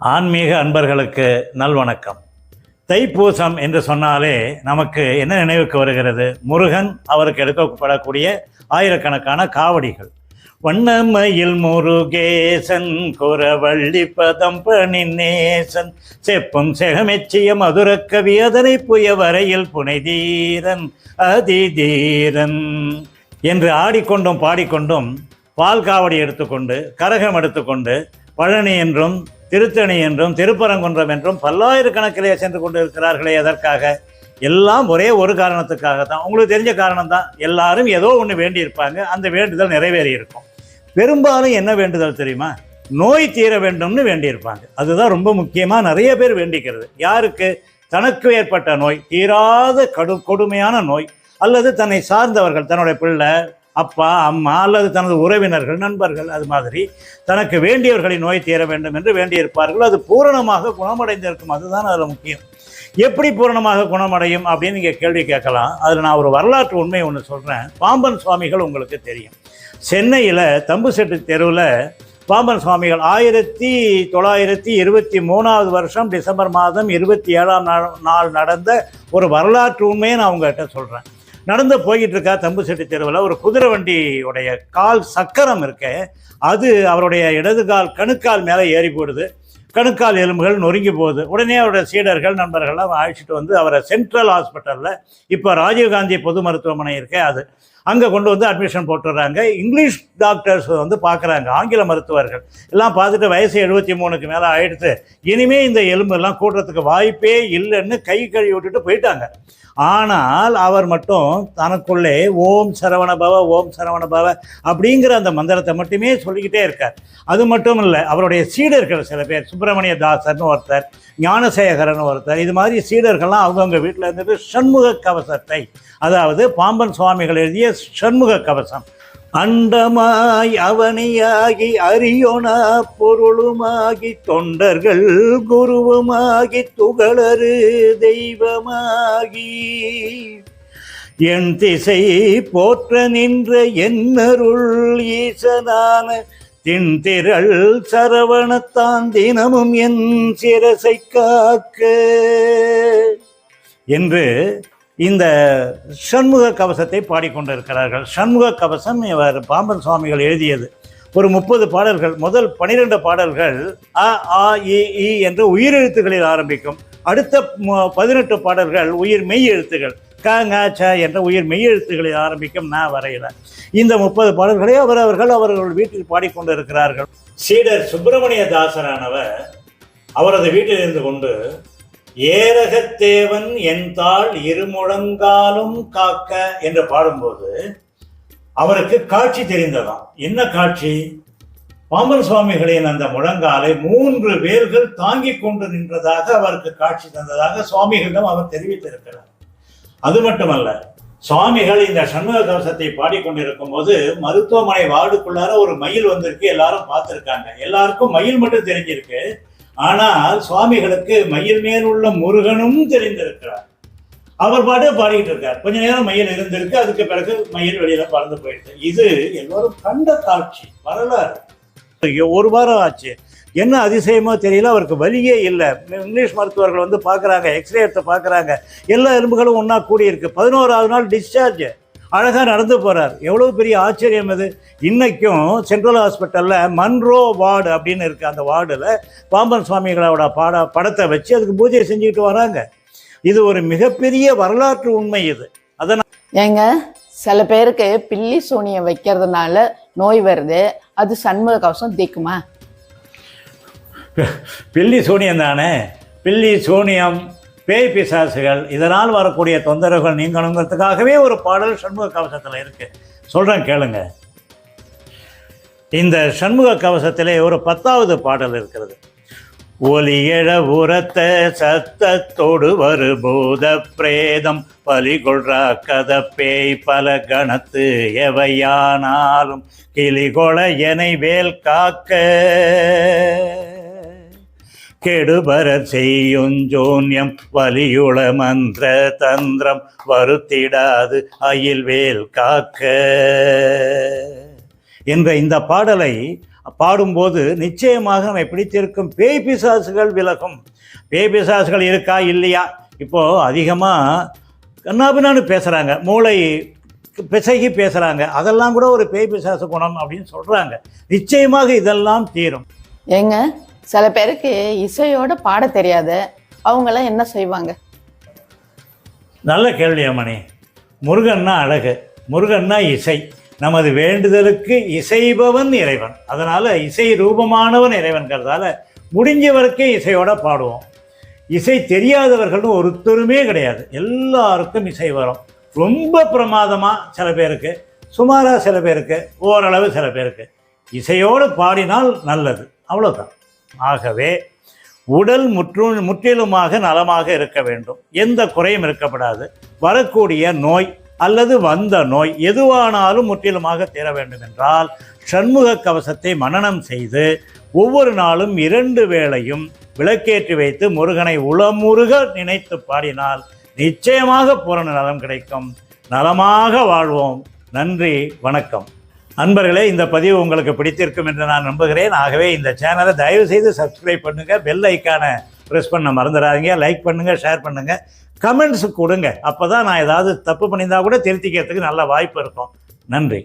ஆன்மீக அன்பர்களுக்கு நல்வணக்கம். தைப்பூசம் என்று சொன்னாலே நமக்கு என்ன நினைவுக்கு வருகிறது? முருகன் அவருக்கு எடுக்கப்படக்கூடிய ஆயிரக்கணக்கான காவடிகள். வண்ணமயில் முருகேசன் குரவள்ளி பதம் பணி நேசன் செப்பும் செகமெச்சிய மதுரக்கவி அதனை புய வரையில் புனைதீரன் அதிதீரன் என்று ஆடிக்கொண்டும் பாடிக்கொண்டும் பால் காவடி எடுத்துக்கொண்டு கரகம் எடுத்துக்கொண்டு பழனி என்றும் திருத்தணி என்றும் திருப்பரங்குன்றம் என்றும் பல்லாயிரக்கணக்கிலே சென்று கொண்டு இருக்கிறார்களே எதற்காக எல்லாம் ஒரே ஒரு காரணத்துக்காக தான் உங்களுக்கு தெரிஞ்ச காரணம் தான் எல்லாரும் ஏதோ ஒன்று வேண்டியிருப்பாங்க. அந்த வேண்டுதல் நிறைவேறி இருக்கும் பெரும்பாலும் என்ன வேண்டுதல் தெரியுமா? நோய் தீர வேண்டும்னு வேண்டியிருப்பாங்க. அதுதான் ரொம்ப முக்கியமாக நிறைய பேர் வேண்டிக்கிறது. யாருக்கு? தனக்கு ஏற்பட்ட நோய் தீராத கடு கொடுமையான நோய் அல்லது தன்னை சார்ந்தவர்கள் தன்னுடைய பிள்ளை அப்பா அம்மா அல்லது தனது உறவினர்கள் நண்பர்கள் அது மாதிரி தனக்கு வேண்டியவர்களை நோய் தீர வேண்டும் என்று வேண்டியிருப்பார்கள். அது பூரணமாக குணமடைந்திருக்கும். அதுதான் அதில் முக்கியம். எப்படி பூரணமாக குணமடையும் அப்படின்னு நீங்கள் கேள்வி கேட்கலாம். அதில் நான் ஒரு வரலாற்று உண்மை ஒன்று சொல்கிறேன் பாம்பன் சுவாமிகள் உங்களுக்கு தெரியும். சென்னையில் தம்புசெட்டு தெருவில் பாம்பன் சுவாமிகள் ஆயிரத்தி தொள்ளாயிரத்தி இருபத்தி மூணாவது வருஷம் டிசம்பர் மாதம் இருபத்தி ஏழாம் நாள் நாள் நடந்த ஒரு வரலாற்று உண்மையை நான் உங்கள்கிட்ட சொல்கிறேன் நடந்து போய்கிட்டு இருக்கா தம்பு செட்டி தெருவில். ஒரு குதிரை வண்டியுடைய கால் சக்கரம் இருக்க. அது அவருடைய இடது கால் கணுக்கால் மேலே ஏறி போடுது கணுக்கால் எலும்புகள் நொறுங்கி போகுது. உடனே அவருடைய சீடர்கள் நண்பர்கள்லாம் அழைச்சிட்டு வந்து அவரை சென்ட்ரல் ஹாஸ்பிட்டலில். இப்போ ராஜீவ்காந்தி பொது மருத்துவமனை இருக்கே அது. அங்கே கொண்டு வந்து அட்மிஷன் போட்டுடுறாங்க இங்கிலீஷ் டாக்டர்ஸ் வந்து பார்க்குறாங்க. ஆங்கில மருத்துவர்கள். எல்லாம் பார்த்துட்டு வயசு எழுபத்தி மூணுக்கு மேலே ஆயிடுத்து. இனிமே இந்த எலும்பெல்லாம் கூட்டுறதுக்கு வாய்ப்பே இல்லைன்னு கை கழுவி விட்டுட்டு போயிட்டாங்க. ஆனால் அவர் மட்டும் தனக்குள்ளே ஓம் சரவண பவ ஓம் சரவண பவ அப்படிங்கிற அந்த மந்திரத்தை மட்டுமே சொல்லிக்கிட்டே இருக்கார். அது மட்டும் இல்லை அவருடைய சீடர்கள் சில பேர் சுப்பிரமணிய தாசர்னு ஒருத்தர் ஞானசேகரன் ஒருத்தர் இது மாதிரி சீடர்கள்லாம் அவங்கவுங்க வீட்டில் இருந்துட்டு சண்முக கவசத்தை அதாவது பாம்பன் சுவாமிகள் எழுதிய சண்முக கவசம். அண்டமாய் அவனியாகி அரியோனா பொருளுமாகி தொண்டர்கள் குருவுமாகி துகளறு தெய்வமாகி. என் திசை போற்ற நின்ற என்னருள் ஈசனான தின்திரள் சரவணத்தான் தினமும் என் சிரசை காக்க. என்று இந்த சண்முக கவசத்தை பாடிக்கொண்டிருக்கிறார்கள். சண்முக கவசம் இவர் பாம்பன் சுவாமிகள் எழுதியது. ஒரு முப்பது பாடல்கள் முதல் பனிரெண்டு பாடல்கள் அ ஆ இ ஈ என்ற உயிரெழுத்துக்களில் ஆரம்பிக்கும். அடுத்த பதினெட்டு பாடல்கள் உயிர் மெய் எழுத்துகள் க ங ச என்ற உயிர் மெய் எழுத்துக்களில் ஆரம்பிக்கும் நான் வரையில. இந்த முப்பது பாடல்களை அவர் அவர்கள் அவர்கள் வீட்டில் பாடிக்கொண்டு இருக்கிறார்கள் சீடர் சுப்பிரமணிய தாசரானவர் அவரது வீட்டில் இருந்து கொண்டு ஏரகத்தேவன் என் தாள் இருமுழங்காலும் காக்க என்று பாடும்போது அவருக்கு காட்சி தெரிந்ததாம். என்ன காட்சி? பாம்பன் சுவாமிகளின் அந்த முழங்காலை மூன்று வேர்கள் தாங்கிக் கொண்டு நின்றதாக அவருக்கு காட்சி தந்ததாக சுவாமிகளிடம் அவர் தெரிவித்திருக்கிறார். அது மட்டுமல்ல சுவாமிகள் இந்த சண்முக கவசத்தை பாடிக்கொண்டிருக்கும் போது மருத்துவமனை வார்டுக்குள்ளார ஒரு மயில் வந்திருக்கு எல்லாரும் பார்த்திருக்காங்க. எல்லாருக்கும் மயில் மட்டும் தெரிஞ்சிருக்கு. ஆனால் சுவாமிகளுக்கு மயில் மேல் உள்ள முருகனும் தெரிந்திருக்கிறார். அவர் பாட்டு பாடிக்கிட்டு இருக்கார். கொஞ்ச நேரம் மயில் இருந்திருக்கு அதுக்கு பிறகு மயில் வெளியில பறந்து போயிடுது. இது எல்லோரும் கண்ட காட்சி வரலாறு. ஒரு வாரம் ஆச்சு. என்ன அதிசயமோ தெரியல அவருக்கு வழியே இல்லை. இங்கிலீஷ் மருத்துவர்கள் வந்து பார்க்குறாங்க எக்ஸ்ரே எடுத்து பார்க்குறாங்க. எல்லா எலும்புகளும் ஒன்றா கூடியிருக்கு. பதினோராவது நாள் டிஸ்சார்ஜ் அழகாக நடந்து போகிறார் எவ்வளோ பெரிய ஆச்சரியம் இது இன்னைக்கும் சென்ட்ரல் ஹாஸ்பிட்டலில் மன்ரோ வார்டு அப்படின்னு இருக்குது அந்த வார்டில் பாம்பன் சுவாமிகளோட பாட படத்தை வச்சு அதுக்கு பூஜை செஞ்சுக்கிட்டு வராங்க. இது ஒரு மிகப்பெரிய வரலாற்று உண்மை இது. அதனால் ஏங்க சில பேருக்கு பில்லி சூனியம் வைக்கிறதுனால நோய் வருது. அது சண்முக கவசம் தீக்குமா? பில்லி சூனியம் தானே? பில்லி சூனியம் பேய் பிசாசுகள் இதனால் வரக்கூடிய தொந்தரவுகள் நீங்கணுங்கிறதுக்காகவே ஒரு பாடல் சண்முக கவசத்தில் இருக்குது சொல்கிறேன் கேளுங்க. இந்த சண்முக கவசத்திலே ஒரு பத்தாவது பாடல் இருக்கிறது. ஒலியழ உரத்த சத்தத்தோடு வரு பூத பிரேதம் பலிகொள்றா கத பேய் பல கணத்து எவையானாலும் கிளிகொள எனை வேல் காக்க. கெடுபர செய்யுஞ்சோன்யம் வலியுள மந்திர தந்திரம் வருத்திடாது அயில்வேல் காக்க. என்ற இந்த பாடலை பாடும்போது நிச்சயமாக நம்மை பிடித்திருக்கும் பேய் பிசாசுகள் விலகும். பேய் பிசாசுகள் இருக்கா இல்லையா? இப்போது அதிகமாக கண்ணாபின்னு பேசுகிறாங்க மூளை பிசகி பேசுகிறாங்க அதெல்லாம் கூட ஒரு பேய் பிசாசு குணம் அப்படின்னு சொல்கிறாங்க நிச்சயமாக இதெல்லாம் தீரும். ஏங்க சில பேருக்கு இசையோட பாட தெரியாது அவங்களாம் என்ன செய்வாங்க? நல்ல கேள்வி அம்மணி முருகன்னா அழகு முருகன்னா இசை. நமது வேண்டுதலுக்கு இசைபவன் இறைவன். அதனால் இசை ரூபமானவன் இறைவன்கிறதால முடிஞ்ச வரைக்கும் இசையோட பாடுவோம். இசை தெரியாதவர்கள்னு ஒருத்தருமே கிடையாது. எல்லாருக்கும் இசை வரும். ரொம்ப பிரமாதமாக சில பேருக்கு சுமாராக சில பேருக்கு ஓரளவு சில பேருக்கு. இசையோடு பாடினால் நல்லது. அவ்வளோதான் ஆகவே உடல் முற்று முற்றிலுமாக நலமாக இருக்க வேண்டும். எந்த குறையும் இருக்கப்படாது. வரக்கூடிய நோய் அல்லது வந்த நோய் எதுவானாலும் முற்றிலுமாக தீர வேண்டும் என்றால் சண்முக கவசத்தை மனனம் செய்து ஒவ்வொரு நாளும் இரண்டு வேளையும் விளக்கேற்றி வைத்து முருகனை உளமுருக நினைத்து பாடினால் நிச்சயமாக பூரண நலம் கிடைக்கும். நலமாக வாழ்வோம். நன்றி. வணக்கம். அன்பர்களே இந்த பதிவு உங்களுக்கு பிடித்திருக்கும் என்று நான் நம்புகிறேன். ஆகவே இந்த சேனலை தயவு செய்து சப்ஸ்கிரைப் பண்ணுங்கள் பெல் ஐக்கானை ப்ரெஸ் பண்ண மறந்துடாதீங்க லைக் பண்ணுங்கள் ஷேர் பண்ணுங்கள் கமெண்ட்ஸ் கொடுங்க. அப்போ தான் நான் ஏதாவது தப்பு பண்ணியிருந்தா கூட திருத்திக்கிறதுக்கு நல்ல வாய்ப்பு இருக்கும். நன்றி.